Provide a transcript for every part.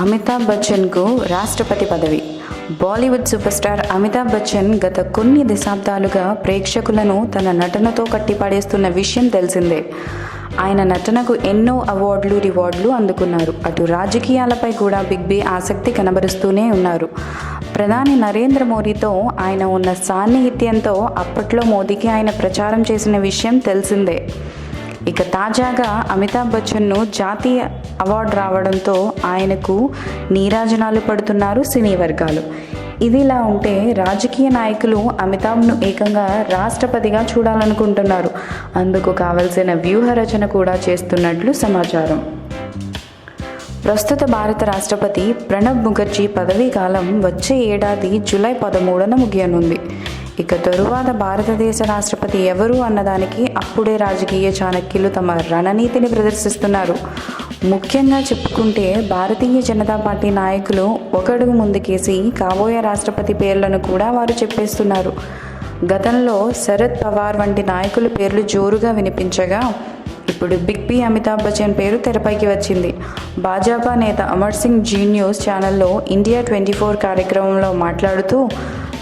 అమితాబ్ బచ్చన్కు రాష్ట్రపతి పదవి. Bollywood super star Amitabh Bachchan గత కొన్ని దశాబ్దాలుగా ప్రేక్షకులను తన నటనతో కట్టిపడేస్తున్న విషయం తెలిసిందే. ఆయన నటనకు ఎన్నో అవార్డులు రివార్డులు అందుకున్నారు. అటు రాజకీయాలపై కూడా బిగ్ బి ఆసక్తి కనబరుస్తూనే ఉన్నారు. ప్రధాని నరేంద్ర మోడీతో ఆయన ఉన్న సాన్నిహిత్యంతో అప్పట్లో మోదీకి ఆయన ప్రచారం చేసిన విషయం తెలిసిందే. ఇక తాజాగా అమితాబ్ బచ్చన్ను జాతీయ అవార్డు రావడంతో ఆయనకు నీరాజనాలు పడుతున్నారు సినీ వర్గాలు. ఇదిలా ఉంటే రాజకీయ నాయకులు అమితాబ్ను ఏకంగా రాష్ట్రపతిగా చూడాలనుకుంటున్నారు. అందుకు కావలసిన వ్యూహ రచన కూడా చేస్తున్నట్లు సమాచారం. ప్రస్తుత భారత రాష్ట్రపతి ప్రణబ్ ముఖర్జీ పదవీ కాలం వచ్చే ఏడాది జూలై పదమూడున ముగియనుంది. ఇక తరువాత భారతదేశ రాష్ట్రపతి ఎవరు అన్నదానికి అప్పుడే రాజకీయ చాణక్యులు తమ రణనీతిని ప్రదర్శిస్తున్నారు. ముఖ్యంగా చెప్పుకుంటే భారతీయ జనతా పార్టీ నాయకులు ఒకడుగు ముందుకేసి కాబోయే రాష్ట్రపతి పేర్లను కూడా వారు చెప్పేస్తున్నారు. గతంలో శరద్ పవార్ వంటి నాయకుల పేర్లు జోరుగా వినిపించగా ఇప్పుడు బిగ్ బి అమితాబ్ బచ్చన్ పేరు తెరపైకి వచ్చింది. భాజపా నేత అమర్ సింగ్ జీ న్యూస్ ఛానల్లో ఇండియా ట్వంటీ ఫోర్ కార్యక్రమంలో మాట్లాడుతూ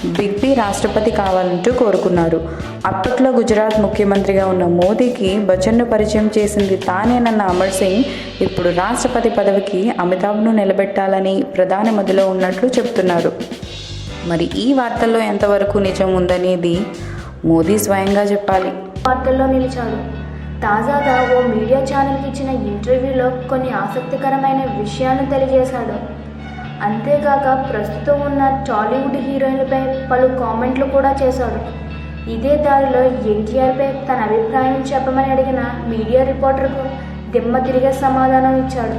బిగ్బి రాష్ట్రపతి కావాలంటూ కోరుకున్నారు. అప్పట్లో గుజరాత్ ముఖ్యమంత్రిగా ఉన్న మోదీకి బచ్చన్ను పరిచయం చేసింది తానేనన్న అమర్ సింగ్. ఇప్పుడు రాష్ట్రపతి పదవికి అమితాబ్ను నిలబెట్టాలని ప్రధాని మదిలో ఉన్నట్లు చెప్తున్నారు మరి ఈ వార్తల్లో ఎంతవరకు నిజం ఉందనేది మోదీ స్వయంగా చెప్పాలి. వార్తల్లో నిలిచాడు తాజాగా ఓ మీడియా ఛానల్కి ఇచ్చిన ఇంటర్వ్యూలో కొన్ని ఆసక్తికరమైన విషయాలను తెలియజేశాడు. అంతేకాక ప్రస్తుతం ఉన్న టాలీవుడ్ హీరోయిన్లపై పలు కామెంట్లు కూడా చేశాడు. ఇదే దారిలో ఎన్టీఆర్పై తన అభిప్రాయం చెప్పమని అడిగిన మీడియా రిపోర్టర్కు దిమ్మ తిరిగే సమాధానం ఇచ్చాడు.